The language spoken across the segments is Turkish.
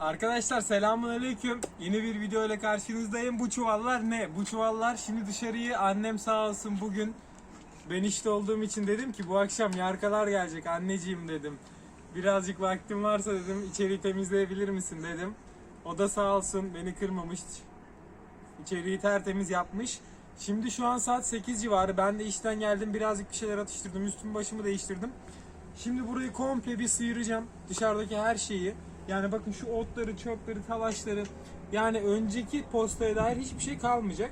Arkadaşlar selamun aleyküm. Yeni bir video ile karşınızdayım. Bu çuvallar ne? Bu çuvallar şimdi dışarıyı annem sağ olsun bugün ben işte olduğum için dedim ki bu akşam yarkalar gelecek anneciğim dedim. Birazcık vaktim varsa dedim içeriği temizleyebilir misin dedim. O da sağ olsun beni kırmamış. İçeriği tertemiz yapmış. Şimdi şu an saat 8 civarı. Ben de işten geldim. Birazcık bir şeyler atıştırdım. Üstümü başımı değiştirdim. Şimdi burayı komple bir sıyıracağım. Dışarıdaki her şeyi. Yani bakın şu otları, çöpleri, talaşları. Yani önceki postaya dair hiçbir şey kalmayacak.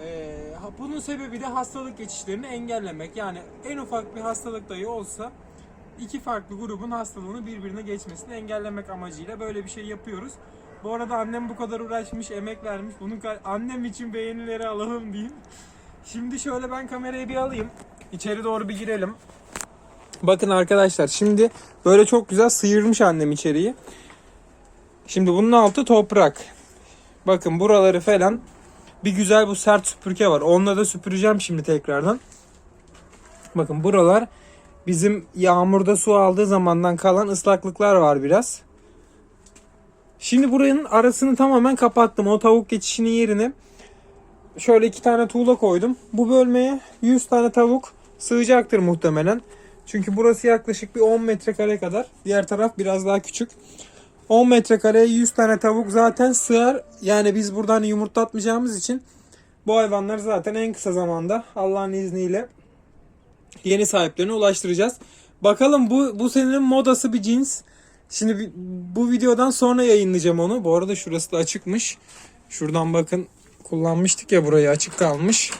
Ee, bunun sebebi de hastalık geçişlerini engellemek. Yani en ufak bir hastalık dahi olsa iki farklı grubun hastalığını birbirine geçmesini engellemek amacıyla böyle bir şey yapıyoruz. Bu arada annem bu kadar uğraşmış, emek vermiş. Bunun annem için beğenileri alalım diyeyim. Şimdi şöyle ben kamerayı bir alayım. İçeri doğru bir girelim. Bakın arkadaşlar şimdi böyle çok güzel sıyırmış annem içeriği. Şimdi bunun altı toprak. Bakın buraları falan bir güzel bu sert süpürge var. Onunla da süpüreceğim şimdi tekrardan. Bakın buralar bizim yağmurda su aldığı zamandan kalan ıslaklıklar var biraz. Şimdi buranın arasını tamamen kapattım. O tavuk geçişinin yerine şöyle iki tane tuğla koydum. Bu bölmeye 100 tane tavuk sığacaktır muhtemelen. Çünkü burası yaklaşık bir 10 metrekare kadar. Diğer taraf biraz daha küçük. 10 metrekareye 100 tane tavuk zaten sığar. Yani biz buradan yumurtlatmayacağımız için bu hayvanları zaten en kısa zamanda Allah'ın izniyle yeni sahiplerine ulaştıracağız. Bakalım bu bu senenin modası bir cins. Şimdi bu videodan sonra yayınlayacağım onu. Bu arada şurası da açıkmış. Şuradan bakın kullanmıştık ya burayı açık kalmış.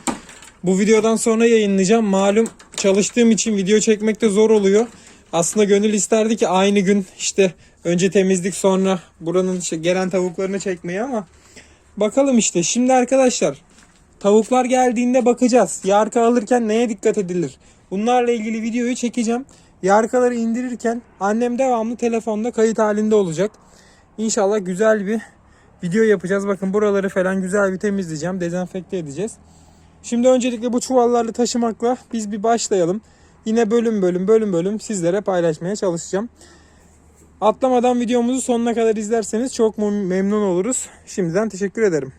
Bu videodan sonra yayınlayacağım. Malum çalıştığım için video çekmekte zor oluyor. Aslında gönül isterdi ki aynı gün işte önce temizlik sonra buranın işte gelen tavuklarını çekmeyi ama bakalım işte. Şimdi arkadaşlar tavuklar geldiğinde bakacağız. Yarka alırken neye dikkat edilir? Bunlarla ilgili videoyu çekeceğim. Yarkaları indirirken annem devamlı telefonda kayıt halinde olacak. İnşallah güzel bir video yapacağız. Bakın buraları falan güzel bir temizleyeceğim. Dezenfekte edeceğiz. Şimdi öncelikle bu çuvallarla taşımakla biz bir başlayalım. Yine bölüm bölüm bölüm bölüm sizlere paylaşmaya çalışacağım. Atlamadan videomuzu sonuna kadar izlerseniz çok memnun oluruz. Şimdiden teşekkür ederim.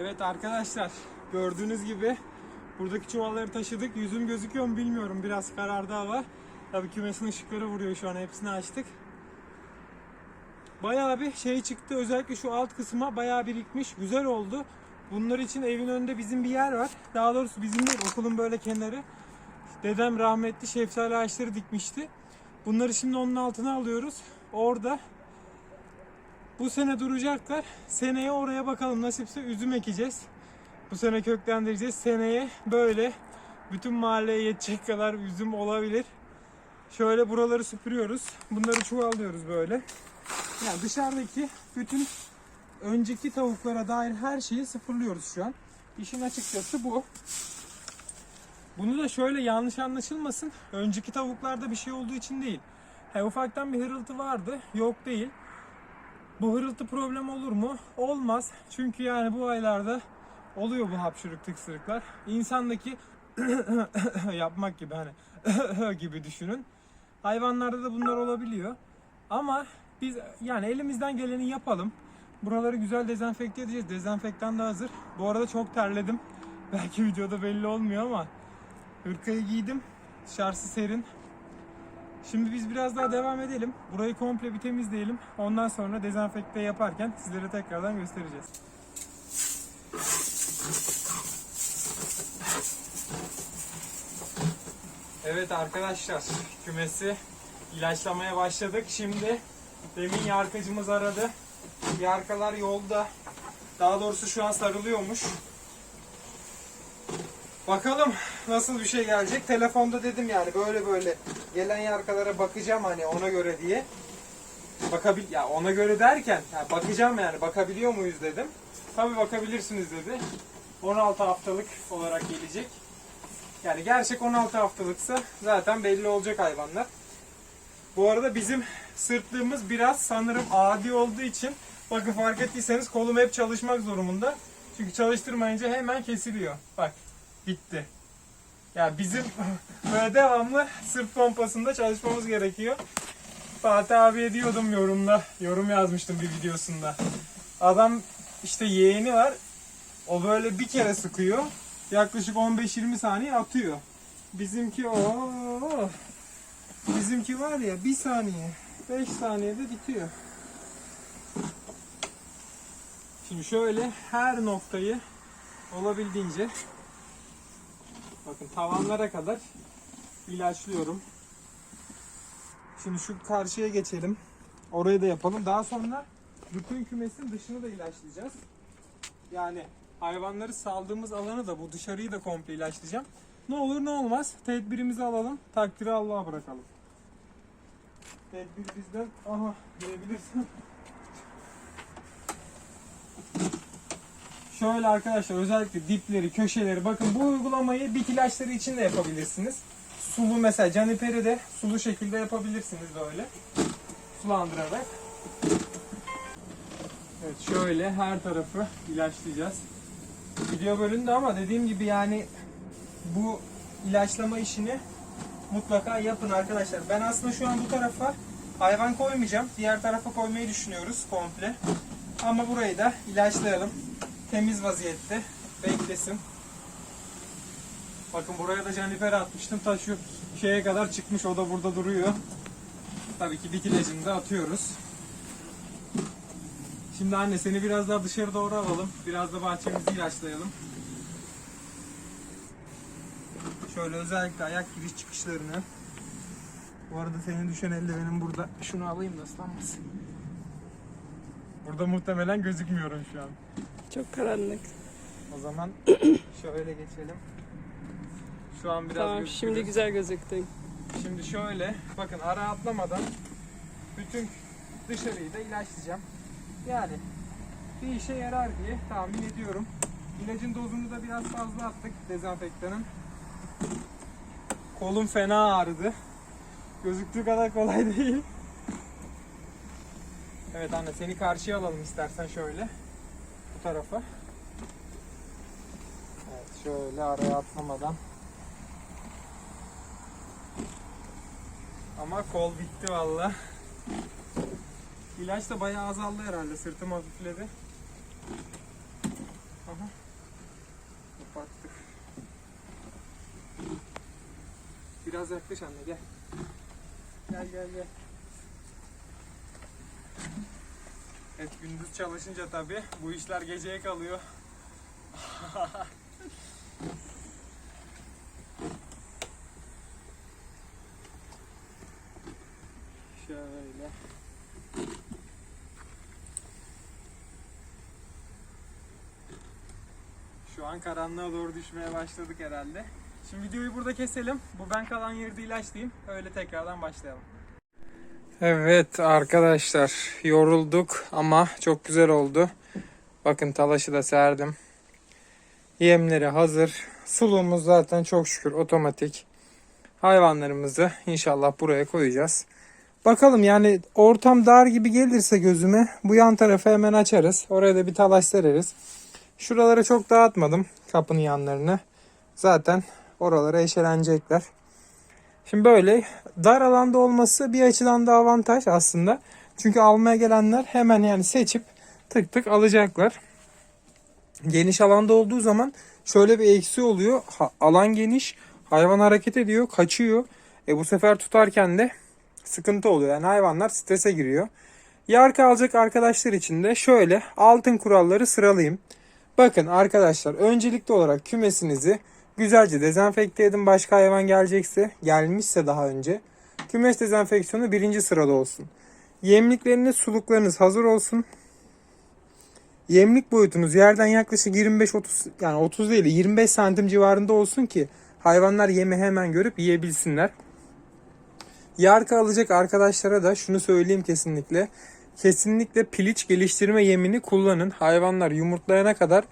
Evet arkadaşlar gördüğünüz gibi buradaki çuvalları taşıdık. Yüzüm gözüküyor mu bilmiyorum. Biraz karardı hava. Tabii kümesin ışıkları vuruyor şu an. Hepsini açtık. Bayağı bir şey çıktı. Özellikle şu alt kısma bayağı birikmiş. Güzel oldu. Bunlar için evin önünde bizim bir yer var. Daha doğrusu bizim değil okulun böyle kenarı. Dedem rahmetli şeftali ağaçları dikmişti. Bunları şimdi onun altına alıyoruz. Orada bu sene duracaklar. Seneye oraya bakalım nasipse üzüm ekeceğiz. Bu sene köklendireceğiz. Seneye böyle bütün mahalleye yetecek kadar üzüm olabilir. Şöyle buraları süpürüyoruz. Bunları çuvallıyoruz böyle. Yani dışarıdaki bütün önceki tavuklara dair her şeyi sıfırlıyoruz şu an. İşin açıkçası bu. Bunu da şöyle yanlış anlaşılmasın. Önceki tavuklarda bir şey olduğu için değil. He, ufaktan bir hırıltı vardı. Yok değil. Bu hırıltı problem olur mu? Olmaz. Çünkü yani bu aylarda oluyor bu hapşırık tıksırıklar. İnsandaki yapmak gibi hani gibi düşünün. Hayvanlarda da bunlar olabiliyor. Ama biz yani elimizden geleni yapalım. Buraları güzel dezenfekte edeceğiz. Dezenfektan da hazır. Bu arada çok terledim. Belki videoda belli olmuyor ama hırkayı giydim. Dışarısı serin. Şimdi biz biraz daha devam edelim. Burayı komple bir temizleyelim. Ondan sonra dezenfekte yaparken sizlere tekrardan göstereceğiz. Evet arkadaşlar kümesi ilaçlamaya başladık. Şimdi demin yarkacımız aradı. Yarkalar yolda. Daha doğrusu şu an sarılıyormuş. Bakalım nasıl bir şey gelecek. Telefonda dedim yani böyle böyle gelen yarkalara bakacağım hani ona göre diye. Bakabil ya ona göre derken ya bakacağım yani bakabiliyor muyuz dedim. Tabii bakabilirsiniz dedi. 16 haftalık olarak gelecek. Yani gerçek 16 haftalıksa zaten belli olacak hayvanlar. Bu arada bizim sırtlığımız biraz sanırım adi olduğu için bakın fark ettiyseniz kolum hep çalışmak zorunda. Çünkü çalıştırmayınca hemen kesiliyor. Bak bitti. Ya bizim böyle devamlı sırt pompasında çalışmamız gerekiyor. Fatih abiye diyordum yorumda. Yorum yazmıştım bir videosunda. Adam işte yeğeni var. O böyle bir kere sıkıyor. Yaklaşık 15-20 saniye atıyor. Bizimki o Bizimki var ya bir saniye, 5 saniyede bitiyor. Şimdi şöyle her noktayı olabildiğince bakın tavanlara kadar ilaçlıyorum. Şimdi şu karşıya geçelim. Orayı da yapalım. Daha sonra bütün kümesin dışını da ilaçlayacağız. Yani hayvanları saldığımız alanı da bu dışarıyı da komple ilaçlayacağım. Ne olur ne olmaz tedbirimizi alalım. Takdiri Allah'a bırakalım. Tedbir bizden aha diyebilirsin. Şöyle arkadaşlar özellikle dipleri, köşeleri bakın bu uygulamayı bit ilaçları için de yapabilirsiniz. Sulu mesela caniperi de sulu şekilde yapabilirsiniz böyle. Sulandırarak. Evet şöyle her tarafı ilaçlayacağız. Video bölündü ama dediğim gibi yani bu ilaçlama işini mutlaka yapın arkadaşlar. Ben aslında şu an bu tarafa hayvan koymayacağım. Diğer tarafa koymayı düşünüyoruz komple. Ama burayı da ilaçlayalım. Temiz vaziyette beklesin. Bakın buraya da canifer atmıştım. Ta şu şeye kadar çıkmış. O da burada duruyor. Tabii ki bit ilacını da atıyoruz. Şimdi anne seni biraz daha dışarı doğru alalım. Biraz da bahçemizi ilaçlayalım. Şöyle özellikle ayak giriş çıkışlarını. Bu arada senin düşen eldivenin burada. Şunu alayım da ıslanmasın. Burada muhtemelen gözükmüyorum şu an. Çok karanlık. O zaman şöyle geçelim. Şu an biraz tamam gözükürüz. şimdi güzel gözüktün. Şimdi şöyle bakın ara atlamadan bütün dışarıyı da ilaçlayacağım. Yani bir işe yarar diye tahmin ediyorum. İlacın dozunu da biraz fazla attık dezenfektanın. Kolum fena ağrıdı. Gözüktüğü kadar kolay değil. Evet anne seni karşıya alalım istersen şöyle. Bu tarafa. Evet şöyle araya atlamadan. Ama kol bitti valla. İlaç da bayağı azaldı herhalde. Sırtım hafifledi. Aha. Kapattık. Biraz yaklaş anne gel. Gel gel gel. Evet gündüz çalışınca tabi bu işler geceye kalıyor. Şöyle. Şu an karanlığa doğru düşmeye başladık herhalde. Şimdi videoyu burada keselim. Bu ben kalan yeri de ilaçlayayım. Öyle tekrardan başlayalım. Evet arkadaşlar yorulduk ama çok güzel oldu. Bakın talaşı da serdim. Yemleri hazır. Suluğumuz zaten çok şükür otomatik. Hayvanlarımızı inşallah buraya koyacağız. Bakalım yani ortam dar gibi gelirse gözüme bu yan tarafı hemen açarız. Oraya da bir talaş sereriz. Şuralara çok dağıtmadım kapının yanlarını. Zaten oralara eşelenecekler. Şimdi böyle dar alanda olması bir açıdan da avantaj aslında. Çünkü almaya gelenler hemen yani seçip tık tık alacaklar. Geniş alanda olduğu zaman şöyle bir eksi oluyor. Ha- alan geniş, hayvan hareket ediyor, kaçıyor. E bu sefer tutarken de sıkıntı oluyor. Yani hayvanlar strese giriyor. Yarka alacak arkadaşlar için de şöyle altın kuralları sıralayayım. Bakın arkadaşlar öncelikli olarak kümesinizi güzelce dezenfekte edin. Başka hayvan gelecekse, gelmişse daha önce. Kümes dezenfeksiyonu birinci sırada olsun. Yemlikleriniz, suluklarınız hazır olsun. Yemlik boyutunuz yerden yaklaşık 25-30 yani 30 değil 25 santim civarında olsun ki hayvanlar yemi hemen görüp yiyebilsinler. Yarka alacak arkadaşlara da şunu söyleyeyim kesinlikle. Kesinlikle piliç geliştirme yemini kullanın. Hayvanlar yumurtlayana kadar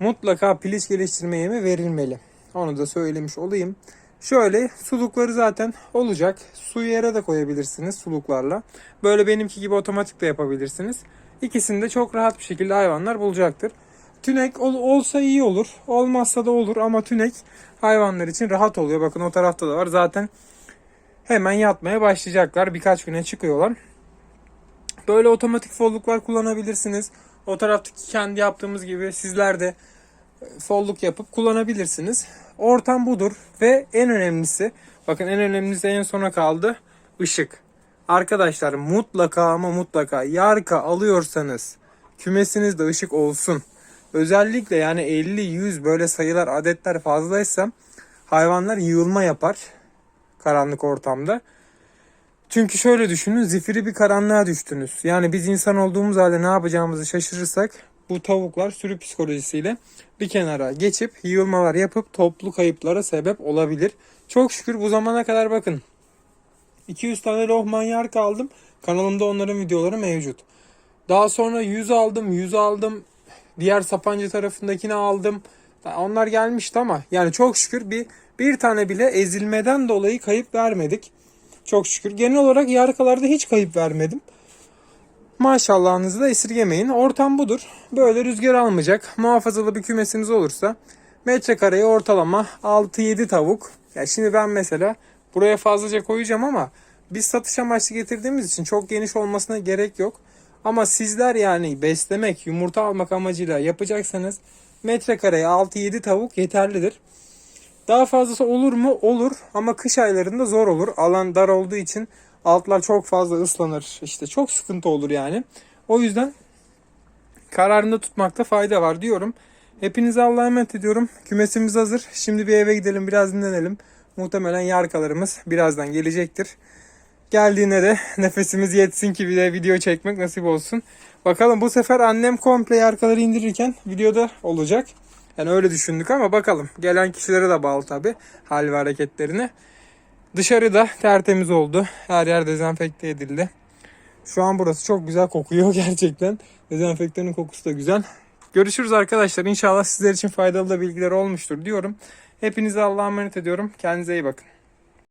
mutlaka piliç geliştirme yemi verilmeli. Onu da söylemiş olayım. Şöyle sulukları zaten olacak. Su yere de koyabilirsiniz suluklarla. Böyle benimki gibi otomatik de yapabilirsiniz. İkisini de çok rahat bir şekilde hayvanlar bulacaktır. Tünek ol- olsa iyi olur. Olmazsa da olur ama tünek hayvanlar için rahat oluyor. Bakın o tarafta da var. Zaten hemen yatmaya başlayacaklar. Birkaç güne çıkıyorlar. Böyle otomatik folluklar kullanabilirsiniz. O taraftaki kendi yaptığımız gibi sizler de folluk yapıp kullanabilirsiniz. Ortam budur ve en önemlisi bakın en önemlisi en sona kaldı ışık. Arkadaşlar mutlaka ama mutlaka yarka alıyorsanız kümesinizde ışık olsun. Özellikle yani 50 100 böyle sayılar adetler fazlaysa hayvanlar yığılma yapar karanlık ortamda. Çünkü şöyle düşünün zifiri bir karanlığa düştünüz. Yani biz insan olduğumuz halde ne yapacağımızı şaşırırsak bu tavuklar sürü psikolojisiyle bir kenara geçip yığılmalar yapıp toplu kayıplara sebep olabilir. Çok şükür bu zamana kadar bakın 200 tane lohman yark aldım. Kanalımda onların videoları mevcut. Daha sonra 100 aldım, 100 aldım. Diğer Sapancı tarafındakini aldım. Onlar gelmişti ama yani çok şükür bir bir tane bile ezilmeden dolayı kayıp vermedik. Çok şükür. Genel olarak yarkalarda hiç kayıp vermedim. Maşallahınızı da esirgemeyin. Ortam budur. Böyle rüzgar almayacak. Muhafazalı bir kümesiniz olursa metrekareye ortalama 6-7 tavuk. Ya şimdi ben mesela buraya fazlaca koyacağım ama biz satış amaçlı getirdiğimiz için çok geniş olmasına gerek yok. Ama sizler yani beslemek, yumurta almak amacıyla yapacaksanız metrekareye 6-7 tavuk yeterlidir. Daha fazlası olur mu? Olur ama kış aylarında zor olur. Alan dar olduğu için altlar çok fazla ıslanır. İşte çok sıkıntı olur yani. O yüzden kararında tutmakta fayda var diyorum. Hepinize Allah'a emanet ediyorum. Kümesimiz hazır. Şimdi bir eve gidelim biraz dinlenelim. Muhtemelen yarkalarımız birazdan gelecektir. Geldiğinde de nefesimiz yetsin ki bir de video çekmek nasip olsun. Bakalım bu sefer annem komple yarkaları indirirken videoda olacak. Yani öyle düşündük ama bakalım. Gelen kişilere de bağlı tabi hal ve hareketlerine. Dışarıda tertemiz oldu. Her yer dezenfekte edildi. Şu an burası çok güzel kokuyor gerçekten. Dezenfektanın kokusu da güzel. Görüşürüz arkadaşlar. İnşallah sizler için faydalı da bilgiler olmuştur diyorum. Hepinize Allah'a emanet ediyorum. Kendinize iyi bakın.